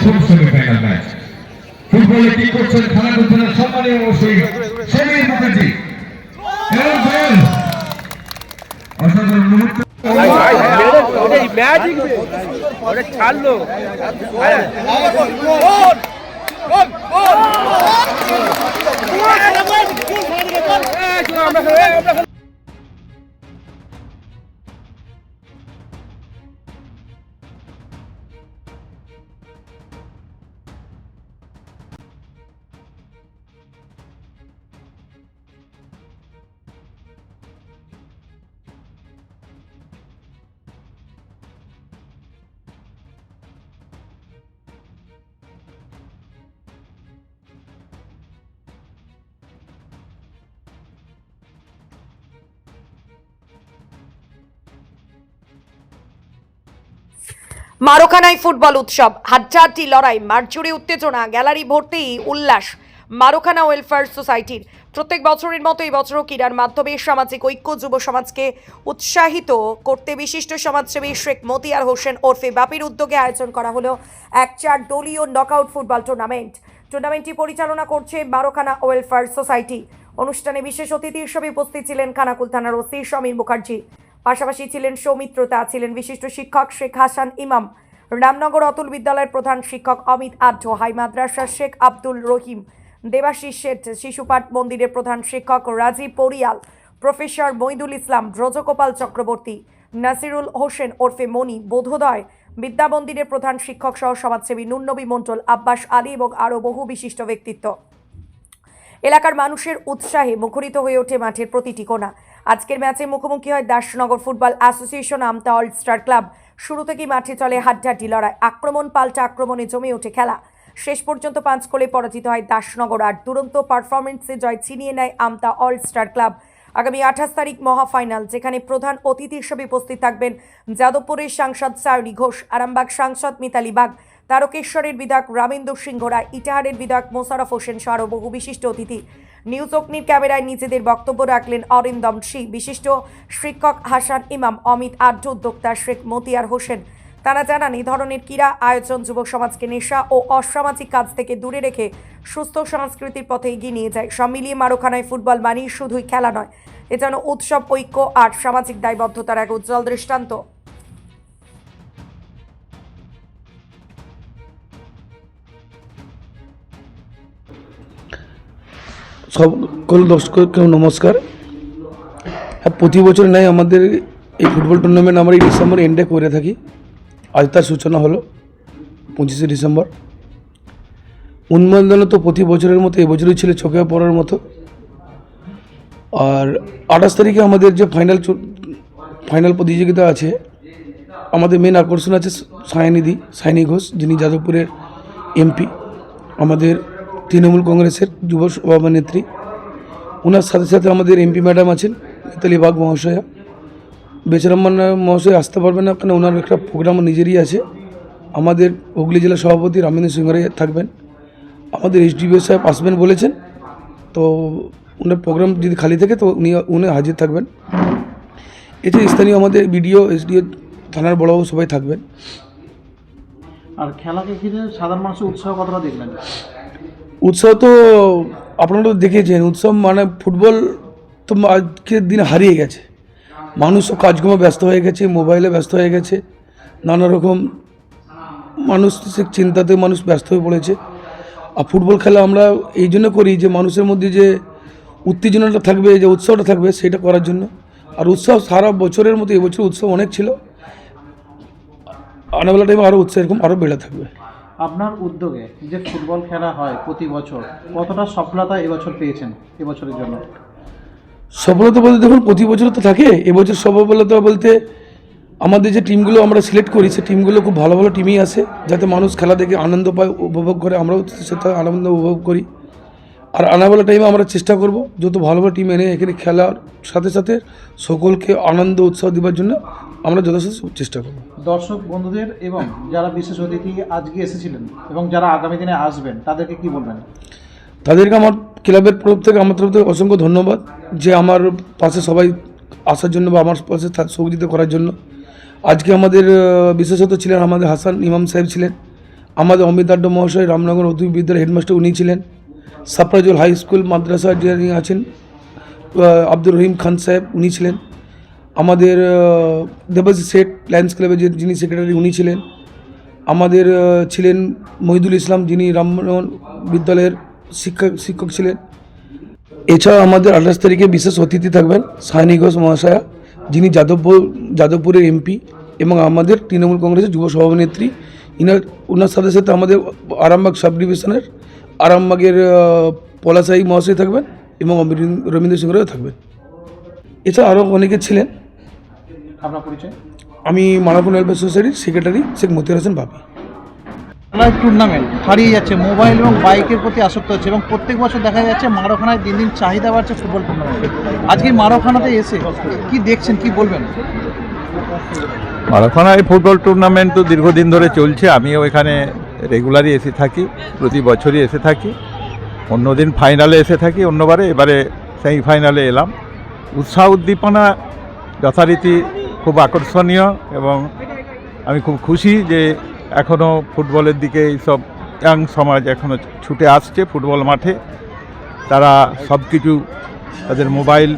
প্রথম semifinal match ফুটবলে কি করছেন খেলা করছেন সম্মানীয় অবশ্যই সমীর মুখার্জি অসাধারণ মুহূর্ত। ম্যাজিক ছাড়লো। মারোখানায় ফুটবল উৎসব। হাড্ডাহাড্ডি লড়াই মারজুড়ে উত্তেজনা, গ্যালারি ভর্তি উল্লাস। মারোখানা ওয়েলফেয়ার সোসাইটির প্রত্যেক বছরের মতো এই বছরও ক্রীড়ার মাধ্যমে সামাজিক ঐক্য, যুব সমাজকে উৎসাহিত করতে বিশিষ্ট সমাজসেবী শেখ মতিয়ার হোসেন ওরফে বাপির উদ্যোগে আয়োজন করা হলো এক চার দলীয় নকআউট ফুটবল টুর্নামেন্ট টুর্নামেন্টটি পরিচালনা করছে মারোখানা ওয়েলফেয়ার সোসাইটি। অনুষ্ঠানে বিশেষ অতিথি হিসেবে উপস্থিত ছিলেন খানাকুল থানার ওসি সমীর মুখার্জি। পাশাপাশি ছিলেন সৌমিত্রতা, ছিলেন বিশিষ্ট শিক্ষক শেখ হাসান ইমাম, রামনগর অতুল বিদ্যালয়ের প্রধান শিক্ষক অমিত আঢ্য হাই মাদ্রাসা শেখ আব্দুল রহিম, দেবাশিস শেঠ, শিশুপাঠ মন্দিরের প্রধান শিক্ষক রাজীব পরিয়াল, প্রফেসর মইদুল ইসলাম, ব্রজগোপাল চক্রবর্তী, নাসিরুল হোসেন ওরফে মনি বোধোদয়, বিদ্যা মন্দিরের প্রধান শিক্ষক সহ সমাজসেবী নুন্নবী মণ্ডল, আব্বাস আলী এবং আরও বহু বিশিষ্ট ব্যক্তিত্ব। এলাকার মানুষের উৎসাহে মুখরিত হয়ে ওঠে মাঠের প্রতিটি কোণা। আজকের ম্যাচে মুখোমুখি হয় Dasnagar football association Amta all star club. শুরু থেকেই মাঠে চলে হাড্ডাহাড্ডি লড়াই। আক্রমণ পাল্টা আক্রমণে জমে ওঠে খেলা। শেষ পর্যন্ত পাঁচ গোলে পরাজিত হয় দাসনগর আর দুরন্ত পারফরমেন্সে জয় ছিনিয়ে নেয় আমতা অল স্টার ক্লাব। আগামী আঠাশ তারিখ মহাফাইনাল, যেখানে প্রধান অতিথি হিসেবে উপস্থিত থাকবেন যাদবপুরের সাংসদ সায়নী ঘোষ, আরামবাগ সাংসদ মিতালি বাগ তারকেশ্বরের বিধায়ক রামেন্দ্র সিংহ রায় ইটাহারের বিধায়ক মোশারফ হোসেন সহ বহু বিশিষ্ট অতিথি। নিউজ অগ্নির ক্যামেরায় নিজেদের বক্তব্য রাখলেন অরিন্দম সি। বিশিষ্ট শিক্ষক হাসান ইমাম, অমিত আড্ড উদ্যোক্তা শেখ মতিয়ার হোসেন। তারা জানান এই ধরনের ক্রীড়া আয়োজন যুবক সমাজকে নেশা ও অসামাজিক কাজ থেকে দূরে রেখে সুস্থ সংস্কৃতির পথে এগিয়ে নিয়ে যায়। সব মিলিয়ে মারোখানায় ফুটবল মানেই শুধুই খেলা নয়, এ যেন উৎসব, ঐক্য আর সামাজিক দায়বদ্ধতার এক উজ্জ্বল দৃষ্টান্ত। সকল দর্শককে নমস্কার। হ্যাঁ প্রতি বছর নাই আমাদের এই ফুটবল টুর্নামেন্ট আমরা এই ডিসেম্বর এন্ডে করে থাকি। আজ তার সূচনা হলো পঁচিশে ডিসেম্বর উন্মোদনা তো প্রতি বছরের মতো, এবছরই ছিল চোখে পড়ার মতো। আর আঠাশ তারিখে আমাদের যে ফাইনাল ফাইনাল প্রতিযোগিতা আছে, আমাদের মেন আকর্ষণ আছে সায়নিধি সায়নী ঘোষ, যিনি যাদবপুরের এমপি আমাদের তৃণমূল কংগ্রেসের যুব সভানেত্রী ওনার সাথে সাথে আমাদের এমপি ম্যাডাম আছেন মিতালি বাগ মহাশয়া। বেচারাম্মান মহাশয় আসতে পারবেন না কারণ ওনার একটা প্রোগ্রাম নিজেরই আছে। আমাদের হুগলি জেলা সভাপতি রামেন্দ্র সিংহ রায় থাকবেন। আমাদের এইচডিবিও সাহেব আসবেন বলেছেন। তো ওনার প্রোগ্রাম যদি খালি থাকে তো উনি উনি হাজির থাকবেন। এতে স্থানীয় আমাদের বিডিও, এসডিও থানার বড়বাবু সবাই থাকবেন। আর খেলাকে ঘিরে সাধারণ মানুষের উৎসাহ কতটা দেখলেন? উৎসব তো আপনারা তো দেখেছেন, উৎসব মানে ফুটবল তো আজকের দিন হারিয়ে গেছে। মানুষ সব কাজকর্মে ব্যস্ত হয়ে গেছে, মোবাইলে ব্যস্ত হয়ে গেছে, নানা রকম মানুষ চিন্তাতে মানুষ ব্যস্ত হয়ে পড়েছে। আর ফুটবল খেলা আমরা এই জন্য করি যে মানুষের মধ্যে যে উত্তেজনাটা থাকবে, যে উৎসবটা থাকবে সেটা করার জন্য। আর উৎসব সারা বছরের মতো, এবছর উৎসব অনেক ছিল। আনাবেলা টাইমে আরও উৎসাহ এরকম আরও বেড়ে থাকবে। আপনার উদ্যোগে যে ফুটবল খেলা হয় প্রতি বছর, কতটা সফলতা এবছর পেয়েছেন এবছরের জন্য? সফলতা বলতে দেখুন, প্রতি বছর তো থাকে। এবছর সফলতা বলতে আমাদের যে টিমগুলো আমরা সিলেক্ট করি সে টিমগুলো খুব ভালো ভালো টিমই আসে যাতে মানুষ খেলা দেখে আনন্দ পায়, উপভোগ করে। আমরাও সেটা আনন্দ উপভোগ করি। আর আনাবেলা টাইমে আমরা চেষ্টা করব, যত ভালো ভালো টিম এনে এখানে খেলার সাথে সাথে সকলকে আনন্দ, উৎসাহ দেওয়ার জন্য আমরা যথাযথ চেষ্টা করব। দর্শক বন্ধুদের এবং যারা বিশেষ অতিথি আজকে এসেছিলেন এবং যারা আগামী দিনে আসবেন তাদেরকে কি বলবেন? তাদেরকে আমার ক্লাবের তরফ থেকে আমার তরফ থেকে অসংখ্য ধন্যবাদ যে আমার পাশে সবাই আসার জন্য বা আমার পাশে সহযোগিতা করার জন্য। আজকে আমাদের বিশেষত ছিলেন আমাদের হাসান ইমাম সাহেব ছিলেন আমাদের অমিত আড্ড মহাশয় রামনগর অতুল বিদ্যালয়ের হেডমাস্টার উনি ছিলেন সাপ্রাজুল হাই স্কুল মাদ্রাসা যিনি আছেন আব্দুর রহিম খান সাহেব উনি ছিলেন। আমাদের দেবাশিস শেঠ লায়ন্স ক্লাবের যে যিনি সেক্রেটারি উনি ছিলেন। আমাদের ছিলেন মহিদুল ইসলাম, যিনি রামমোহন বিদ্যালয়ের শিক্ষক শিক্ষক ছিলেন। এছাড়া আমাদের আঠাশ তারিখে বিশেষ অতিথি থাকবেন সায়নী ঘোষ মহাশয়া, যিনি যাদবপুর, যাদবপুরের এমপি এবং আমাদের তৃণমূল কংগ্রেসের যুব সভানেত্রী। ইনার ওনার সাথে সাথে আমাদের আরামবাগ সাব ডিভিশনের আরামবাগের পলাশাহী মহাশয় থাকবেন এবং রবীন্দ্র সিংহরাও থাকবেন। এছাড়া আরও অনেকে ছিলেন। আপনার পরিচয়? আমি মারাপুর ওয়েলফেয়ার সোসাইটির সেক্রেটারি শেখ মতিউর হোসেন বাপি খেলার টুর্নামেন্ট হারিয়ে যাচ্ছে মোবাইল এবং বাইকের প্রতি আসক্ত হচ্ছে এবং প্রত্যেক বছর দেখা যাচ্ছে মারোখানায় দিন দিন চাহিদা বাড়ছে ফুটবল টুর্নামেন্ট। আজকে মারোখানাতে এসে কি দেখছেন কি বলবেন? মারাথনায় ফুটবল টুর্নামেন্ট তো দীর্ঘদিন ধরে চলছে আমিও এখানে রেগুলারই এসে থাকি প্রতি বছরই এসে থাকি। অন্যদিন ফাইনালে এসে থাকি অন্যবারে এবারে সেমিফাইনালে এলাম। উৎসাহ উদ্দীপনা যথারীতি খুব আকর্ষণীয় এবং আমি খুব খুশি যে এখনও ফুটবলের দিকে এইসব ইয়াং সমাজ এখনও ছুটে আসছে ফুটবল মাঠে। তারা সব কিছু তাদের মোবাইল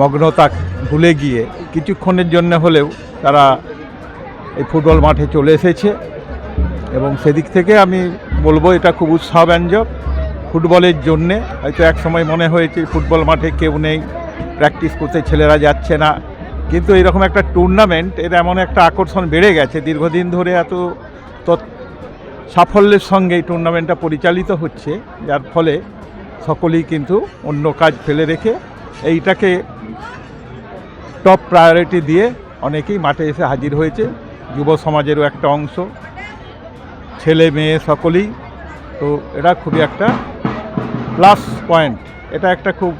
মগ্নতা ভুলে গিয়ে কিছুক্ষণের জন্য হলেও তারা এই ফুটবল মাঠে চলে এসেছে এবং সেদিক থেকে আমি বলব এটা খুব উৎসাহব্যঞ্জক ফুটবলের জন্যে। হয়তো এক সময় মনে হয়েছে ফুটবল মাঠে কেউ নেই, প্র্যাকটিস করতে ছেলেরা যাচ্ছে না। কিন্তু এরকম একটা টুর্নামেন্ট এর এমন একটা আকর্ষণ বেড়ে গেছে। দীর্ঘদিন ধরে এত সাফল্যের সঙ্গে এই টুর্নামেন্টটা পরিচালিত হচ্ছে। যার ফলে সকলেই কিন্তু অন্য কাজ ফেলে রেখে এইটাকে টপ প্রায়োরিটি দিয়ে অনেকেই মাঠে এসে হাজির হয়েছে। যুব সমাজেরও একটা অংশ, ছেলে মেয়ে সকলেই। তো এটা খুবই একটা প্লাস পয়েন্ট এটা একটা খুব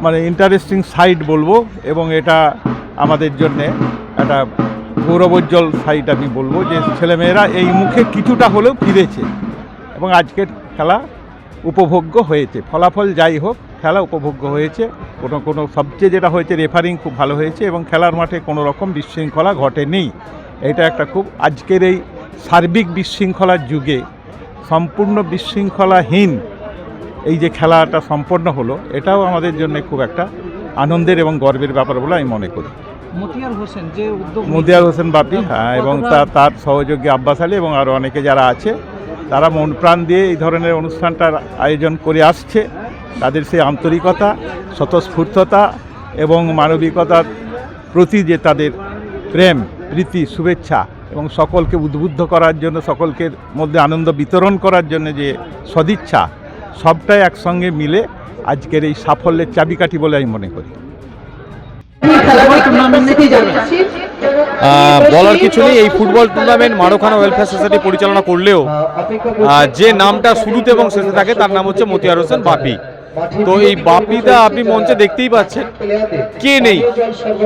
মানে ইন্টারেস্টিং সাইট বলব এবং এটা আমাদের জন্যে একটা গৌরবোজ্জ্বল সাইট আমি বলব যে ছেলেমেয়েরা এই মুখে কিছুটা হলেও ফিরেছে এবং আজকের খেলা উপভোগ্য হয়েছে। ফলাফল যাই হোক, খেলা উপভোগ্য হয়েছে। কোনো কোনো সবচেয়ে যেটা হয়েছে রেফারিং খুব ভালো হয়েছে এবং খেলার মাঠে কোনো রকম বিশৃঙ্খলা ঘটেনি এটা একটা খুব আজকের এই সার্বিক বিশৃঙ্খলার যুগে সম্পূর্ণ বিশৃঙ্খলাহীন এই যে খেলাটা সম্পন্ন হলো এটাও আমাদের জন্য খুব একটা আনন্দের এবং গর্বের ব্যাপার বলে আমি মনে করি। মতিয়ার হোসেন যে উদ্যোগ মুদিয়ার হোসেন বাপি হ্যাঁ এবং তার তার সহযোগী আব্বাস আলী এবং আরও অনেকে যারা আছে তারা মন প্রাণ দিয়ে এই ধরনের অনুষ্ঠানটার আয়োজন করে আসছে। তাদের সেই আন্তরিকতা স্বতঃস্ফূর্ততা এবং মানবিকতার প্রতি যে তাদের প্রেম প্রীতি শুভেচ্ছা এবং সকলকে উদ্বুদ্ধ করার জন্য সকলকে মধ্যে আনন্দ বিতরণ করার জন্য যে সদিচ্ছা সবটাই একসঙ্গে মিলে আজকের এই সাফল্যের চাবিকাঠি বলে আমি মনে করি। বলার কিছু নেই, এই football tournament Marokhana welfare society পরিচালনা করলেও যে নামটা শুরুতে এবং শেষে থাকে, তার নাম হচ্ছে মতিয়ার হোসেন বাপি। তো এই বাপিদা আপনি মঞ্চে দেখতেই পাচ্ছেন। কে নেই?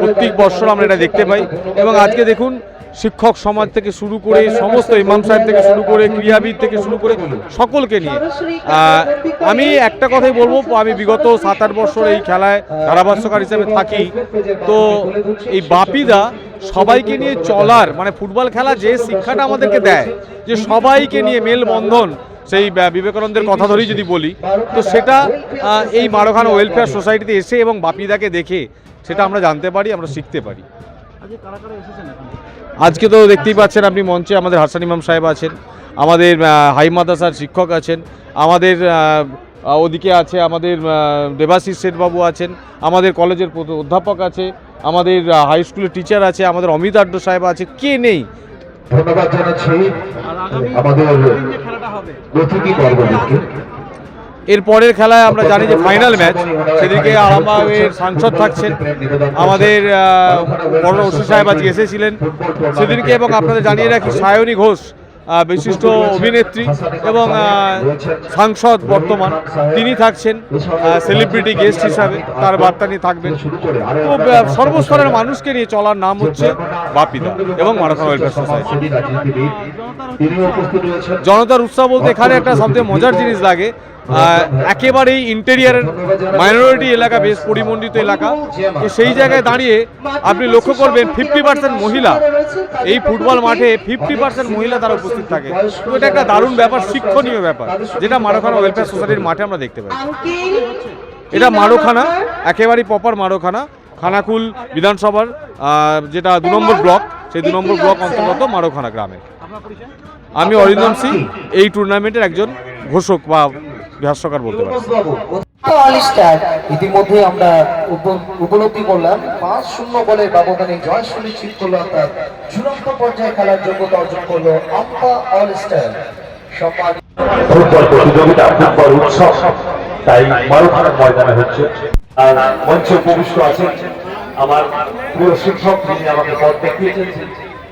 প্রত্যেক বছর আমরা এটা দেখতে পাই। এবং আজকে দেখুন শিক্ষক সমাজ থেকে শুরু করে সমস্ত ইমাম সাহেব থেকে শুরু করে ক্রীড়াবিদ থেকে শুরু করে সকলকে নিয়ে। আমি একটা কথাই বলব, আমি বিগত সাত আট বছর এই খেলায় ধারাভাষ্যকার হিসেবে থাকি। তো এই বাপিদা সবাইকে নিয়ে চলার মানে ফুটবল খেলা যে শিক্ষাটা আমাদেরকে দেয়, যে সবাইকে নিয়ে মেলবন্ধন, সেই বিবেকানন্দের কথা ধরেই যদি বলি, তো সেটা এই মারোখানা ওয়েলফেয়ার সোসাইটিতে এসে এবং বাপিদাকে দেখে সেটা আমরা জানতে পারি, আমরা শিখতে পারি। কারা কারা এসেছেন আজকে তো দেখতেই পাচ্ছেন আপনি মঞ্চে আমাদের হাসান ইমাম সাহেব আছেন আমাদের হাই মাদ্রাসার শিক্ষক আছেন আমাদের ওদিকে আছে আমাদের দেবাশিস শেঠবাবু আছেন আমাদের কলেজের অধ্যাপক আছে আমাদের হাই স্কুলের টিচার আছে আমাদের অমিত আড্ড সাহেব আছে কে নেই? ধন্যবাদ জানাচ্ছি। আমাদের এর পরের খেলায় আমরা জানি যে ফাইনাল ম্যাচ সেদিকে আরামবাগের সাংসদ থাকছেন আমাদের বড় ওসি সাহেব আজকে এসেছিলেন। সেদিনকে এবং আপনাদের জানিয়ে রাখি সায়নী ঘোষ বিশিষ্ট অভিনেত্রী এবং সাংসদ বর্তমান। তিনি থাকছেন সেলিব্রিটি গেস্ট হিসাবে। তার বার্তা নিয়ে থাকবেন। তো সর্বস্তরের মানুষকে নিয়ে চলার নাম হচ্ছে বাপিদা এবং মারাথন ওয়েলফেয়ার সোসাইটি। জনতার উৎসাহ বলতে এখানে একটা সবচেয়ে মজার জিনিস লাগে। একেবারেই ইন্টেরিয়ারের মাইনরিটি এলাকা, বেশ পরিমণ্ডিত এলাকা। তো সেই জায়গায় দাঁড়িয়ে আপনি লক্ষ্য করবেন ফিফটি পার্সেন্ট মহিলা এই ফুটবল মাঠে ফিফটি পার্সেন্ট মহিলা তারা উপস্থিত থাকে। তো এটা একটা দারুণ ব্যাপার, শিক্ষণীয় ব্যাপার, যেটা মারোখানা ওয়েলফেয়ার সোসাইটির মাঠে আমরা দেখতে পাই। এটা মারোখানা, একেবারেই প্রপার মারোখানা, খানাকুল বিধানসভার যেটা দু নম্বর ব্লক সেই দু নম্বর ব্লক অন্তর্গত মারোখানা গ্রামে। আমি অরিন্দম সিং এই টুর্নামেন্টের একজন ঘোষক বা ভাষ্যকার বলতে পারি স্টার ইতিমধ্যে আমরা উপলব্ধি করলাম পাঁচ শূন্য বলে ব্যবধানে জয় সুনিশ্চিত করল অর্থাৎ চূড়ান্ত পর্যায়ে খেলার যোগ্যতা অর্জন করল আম্পা অল স্টার সম্মান ফুটবল প্রতিযোগিতা ফুটবল উৎসব তাই মারুখানার ময়দানে হচ্ছে। আর মঞ্চে উপবিষ্ট আছেন আমার প্রিয় শিক্ষক যিনি আমাকে পথ দেখিয়েছেন।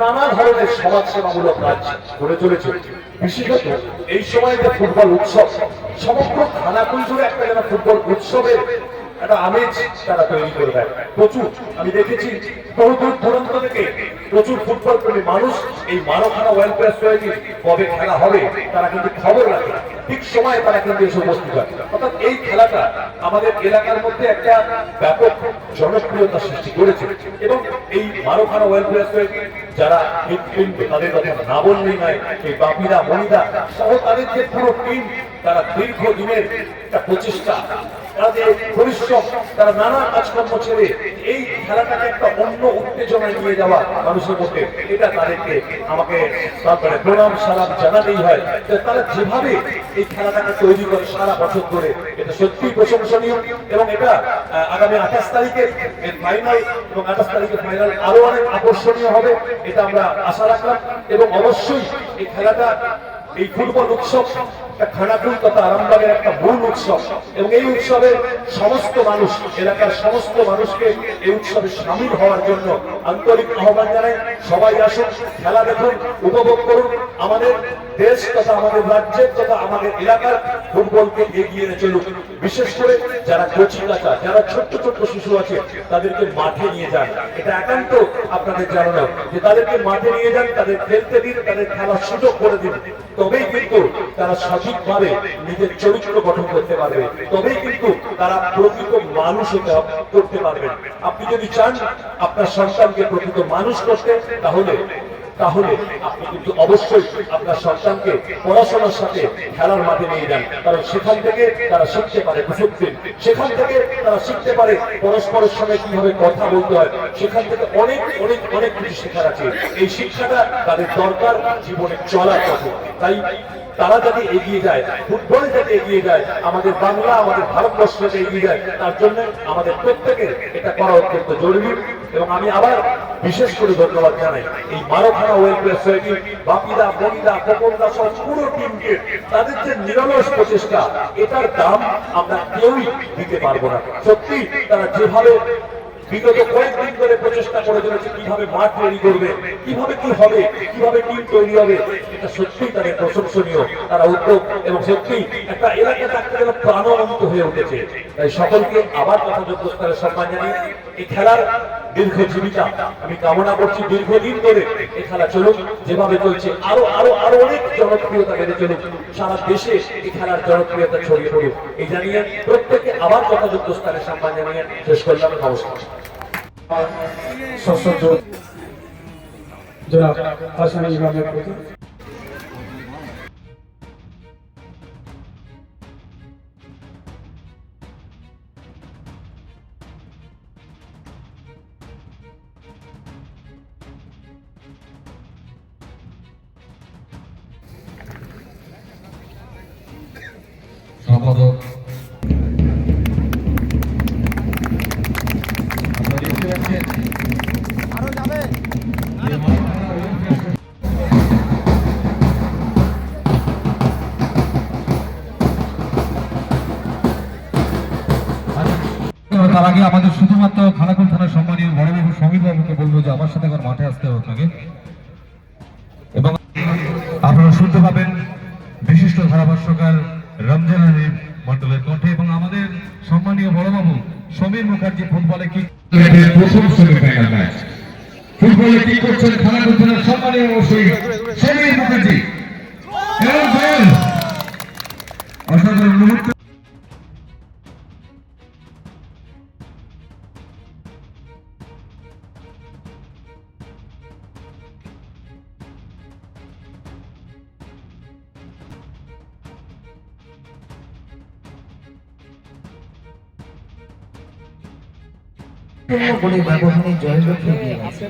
নানা ধরনের সমাজ সেবামূলক কাজ করে চলেছে। বিশেষত এই সময় যে ফুটবল উৎসব, সমগ্র খানাকুল জুড়ে একটা যেন ফুটবল উৎসবের একটা আমেজ তারা তৈরি করে দেয়। প্রচুর। আমি দেখেছি বহু দূর দূরান্ত থেকে প্রচুর ফুটবল প্রেমী মানুষ এই মারোখানা ওয়েলফেয়ার সোসাইটি কবে খেলা হবে, তারা কিন্তু খবর রাখে। ঠিক সময় তারা কিন্তু এসে উপস্থিত হয়। অর্থাৎ এই খেলাটা আমাদের এলাকার মধ্যে একটা ব্যাপক জনপ্রিয়তা সৃষ্টি করেছে। এবং এই মারোখানা ওয়েলফেয়ার সোসাইটি যারা হৃৎপিণ্ড তাদের কথা না বললেই নয়, এই বাপিরা মনিদা সহ তাদের যে পুরো টিম তারা দীর্ঘদিনের একটা প্রচেষ্টা তারা নানা কাজকর্ম ছেড়ে এই খেলাটাকে একটা অন্য উত্তেজনায় নিয়ে যাওয়া মানুষের মধ্যে। এটা তাদেরকে আমাকে তারপরে প্রণাম জানাতেই হয় তারা যেভাবে এই খেলাটাকে তৈরি করে সারা বছর ধরে, এটা সত্যি প্রশংসনীয় এবং এটা আগামী আঠাশ তারিখে ফাইনাল এবং আঠাশ তারিখে ফাইনাল আরও অনেক আকর্ষণীয় হবে, এটা আমরা আশা রাখলাম এবং অবশ্যই এই খেলাটা, এই ফুটবল উৎসব একটা খানাকুল তথা আরামবাগের একটা মূল উৎসব। এবং এই উৎসবে সমস্ত মানুষ, এলাকার সমস্ত মানুষকে এই উৎসবে সামিল হওয়ার জন্য আন্তরিক আহ্বান জানাই। সবাই আসুন, খেলা দেখুন, উপভোগ করুন। আমাদের দেশ তথা আমাদের রাজ্যের তথা আমাদের এলাকার ফুটবলকে এগিয়ে চলুক বিশেষ করে যারা কচি কাচা যারা ছোট্ট ছোট্ট শিশু আছে, তাদেরকে মাঠে নিয়ে যান। এটা একান্ত আপনাদের জানানো যে তাদেরকে মাঠে নিয়ে যান, তাদের খেলতে দিন, তাদের খেলার সুযোগ করে দিন। তবেই কিন্তু তারা সঠিকভাবে নিজের চরিত্র গঠন করতে পারবে। তবেই কিন্তু তারা প্রকৃত মানুষ হতে করতে পারবেন আপনি যদি চান আপনার সন্তানকে প্রকৃত মানুষ করতে, তাহলে তাহলে আপনি কিন্তু অবশ্যই আপনার সন্তানকে পড়াশোনার সাথে খেলার মাঠে নিয়ে যান। কারণ সেখান থেকে তারা শিখতে পারে ডিসিপ্লিন সেখান থেকে তারা শিখতে পারে পরস্পরের সঙ্গে কীভাবে কথা বলতে হয়। সেখান থেকে অনেক অনেক অনেক কিছু শেখার আছে। এই শিক্ষাটা তাদের দরকার জীবনে চলার পথে। তাই তারা যাতে এগিয়ে যায়, ফুটবলে যাতে এগিয়ে যায়, আমাদের বাংলা, আমাদের ভারতবর্ষ যাতে এগিয়ে যায়, তার জন্য আমাদের প্রত্যেকের এটা করা অত্যন্ত জরুরি এবং আমি আবার বিশেষ করে ধন্যবাদ জানাই এই মারোখানা ওয়েলফেয়ার সোসাইটি, বাপিদা, বনিদা কপনদা সহ পুরো টিমকে। তাদের যে নিরলস প্রচেষ্টা, এটার দাম আমরা কেউই দিতে পারব না। সত্যি, তারা যেভাবে বিগত কয়েকদিন ধরে প্রচেষ্টা করে চলেছে কীভাবে মাঠ তৈরি করবে, কীভাবে কি হবে, কীভাবে টিম তৈরি হবে, এটা সত্যিই তাদের প্রশংসনীয়, তারা উদ্যোগ এবং সত্যি একটা এলাকা থাকতে গেলে প্রাণবন্ত হয়ে উঠেছে। তাই সকলকে আবার সম্মান এই খেলার দীর্ঘ জীবিকা আমি কামনা করছি। দীর্ঘদিন ধরে এই খেলা চলুক, যেভাবে চলছে, আরও আরও আরও অনেক জনপ্রিয়তা বেড়ে চলুক, সারা দেশে এই খেলার জনপ্রিয়তা ছড়িয়ে পড়ুক। এই জানিয়ে প্রত্যেকে আবার যথাযোগ্য স্তরে সম্মান জানিয়ে শেষ করলাম। নমস্কার। সশস্ত্র জনাব আসামি ইমামের প্রতি আমাদের শুধুমাত্র খানাকুল থানার সম্মানীয় বড়বাবু সমীর বাবুকে বলব যে আমার সাথে মাঠে আসতে হবে আপনাকে। এবং আপনারা শুনতে পাবেন বিশিষ্ট ধারাভাষ্যকার রমজান আলী মন্ডলের কণ্ঠে এবং আমাদের সম্মানীয় বড়বাবু সমীর মুখার্জি ফুটবলে কি প্রথম সেমিফাইনাল ম্যাচ। ফুটবলে কি করছেন খানাকুল থানার সম্মানীয় অবশ্যই শূন্য বলে ব্যবধানে জয়ের লক্ষ্যে এগিয়ে গেছে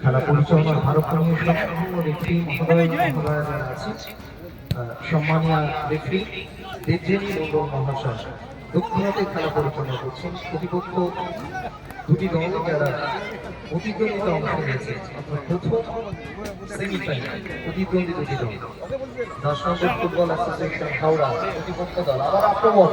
খেলা পরিচালনার ভারপ্রাপ্ত সম্পূর্ণ রেফারি মহোদয় মহোদয়া যারা আছে সম্মানীয় রেফারি দেবজেনী মন্ডল মহাশয় দক্ষিণাতে খেলা পরিচালনা করছেন। প্রতিপক্ষ দুটি দল যারা প্রতিদ্বন্দ্বিতা অংশ নিয়েছে প্রথম সেমিফাইনাল প্রতিদ্বন্দ্বী দুটি দল। দশ নম্বর ফুটবল অ্যাসোসিয়েশন হাওড়া প্রতিপক্ষ দল। আবার আক্রমণ।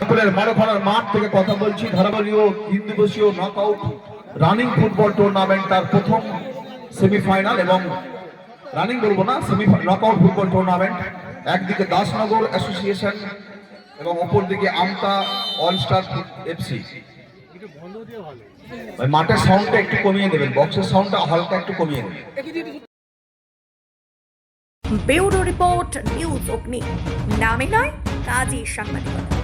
ফুটবলের মারোখানার মাঠ থেকে কথা বলছি। ধারাবাহিক তিন দিবসীয় নকআউট রানিং ফুটবল টুর্নামেন্ট তার প্রথম সেমিফাইনাল এবং রানিং বলব না সেমি নকআউট ফুটবল টুর্নামেন্ট একদিকে দাসনগর অ্যাসোসিয়েশন এবং অপর দিকে আমতা অল স্টার এফসি মাঠের সাউন্ডটা একটু কমিয়ে দেবেন বক্সের সাউন্ডটা হালকা একটু কমিয়ে দেবেন। ব্যুরো রিপোর্ট, নিউজ অগ্নি। নামে নয়, কাজী সাংবাদিকতা।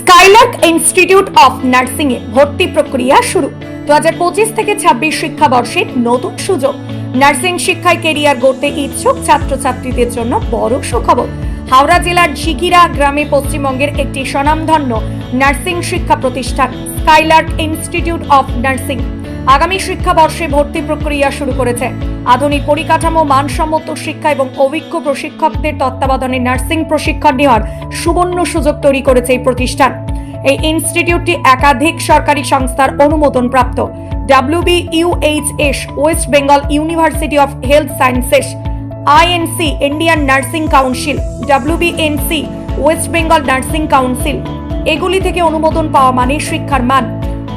স্কাইলার্ক ইনস্টিটিউট অফ নার্সিং এ ভর্তি প্রক্রিয়া শুরু। দু হাজার পঁচিশ থেকে ছাব্বিশ শিক্ষাবর্ষের নতুন সুযোগ। নার্সিং শিক্ষায় কেরিয়ার গড়তে ইচ্ছুক ছাত্রছাত্রীদের জন্য বড় সুখবর। হাওড়া জেলার ঝিকিরা গ্রামে পশ্চিমবঙ্গের একটি স্বনামধন্য নার্সিং শিক্ষা প্রতিষ্ঠান, স্কাইলার্ক ইনস্টিটিউট অফ নার্সিং। আগামী শিক্ষাবর্ষে ভর্তি প্রক্রিয়া শুরু করেছে আধুনিক পরিকাঠামো, মানসম্মত শিক্ষা এবং অভিজ্ঞ প্রশিক্ষকদের তত্ত্বাবধানে নার্সিং প্রশিক্ষণ নেওয়ার সুবর্ণ সুযোগ তৈরি করেছে এই প্রতিষ্ঠান। এই ইনস্টিটিউটটি একাধিক সরকারি সংস্থার অনুমোদন প্রাপ্ত WB UHS West Bengal university of health sciences INC Indian nursing council WBNC West Bengal nursing council. এগুলি থেকে অনুমোদন পাওয়া মানে শিক্ষার মান,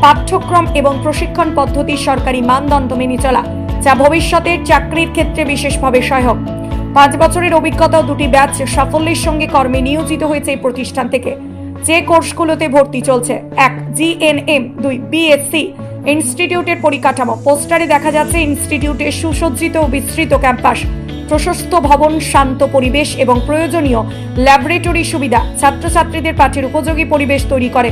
পাঠ্যক্রম এবং প্রশিক্ষণ পদ্ধতি সরকারি মানদণ্ড মেনে চলা। যা ভবিষ্যতের চাকরির ক্ষেত্রে বিশেষভাবে সহায়ক। পাঁচ বছরের অভিজ্ঞতা দুটি ব্যাচ সাফল্যের সঙ্গে কর্মে নিয়োজিত হয়েছে এই প্রতিষ্ঠান থেকে। যে কোর্সগুলোতে ভর্তি চলছে, এক, জিএনএম, দুই, বিএসসি, ইনস্টিটিউটের পরিকাঠামো। পোস্টারে দেখা যাচ্ছে ইনস্টিটিউটের সুসজ্জিত ও বিস্তৃত ক্যাম্পাস, প্রশস্ত ভবন, শান্ত পরিবেশ এবং প্রয়োজনীয় ল্যাবরেটরি সুবিধা। ছাত্রছাত্রীদের পাঠের উপযোগী পরিবেশ তৈরি করে।